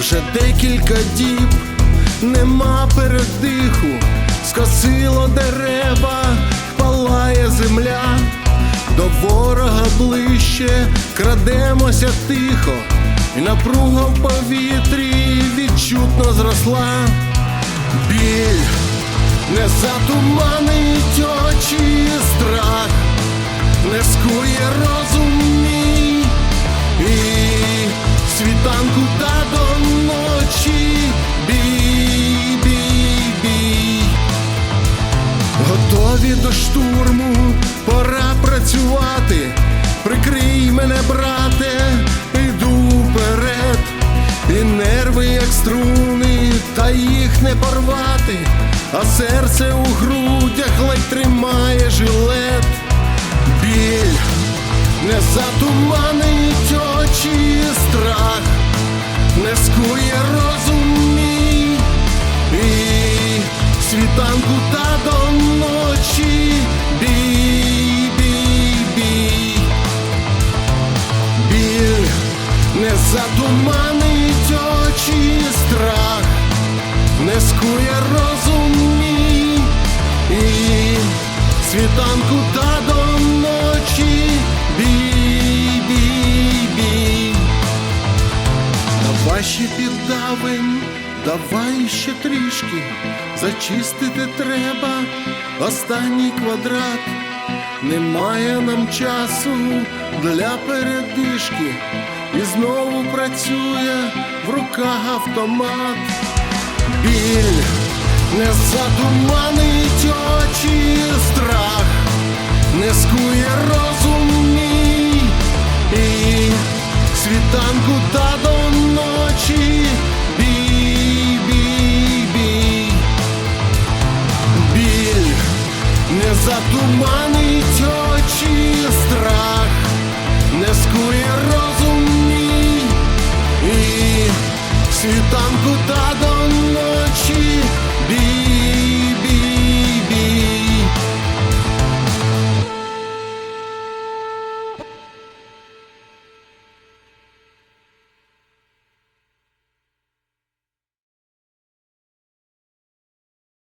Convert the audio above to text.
Вже декілька діб нема передиху, скосило дерева, палає земля, до ворога ближче крадемося тихо, і напруга в повітрі відчутно зросла. Біль не затуманить очі страх, не скує розум До штурму, пора працювати. Прикрий мене, брате, іду вперед, і нерви, як струни, та їх не порвати, а серце у грудях ледь тримає жилет. Біль не затуманить очі страх, не скує розум мій і світанку та до не затуманить очі страх, не скує розум мій і світанку та до ночі. Бій, бій, бій. Давай ще піддавим, давай ще трішки, зачистити треба останній квадрат. Немає нам часу для передишки, і знову працює в руках автомат. Біль не затуманить очі страх, Не скує розум мій і світанку та до.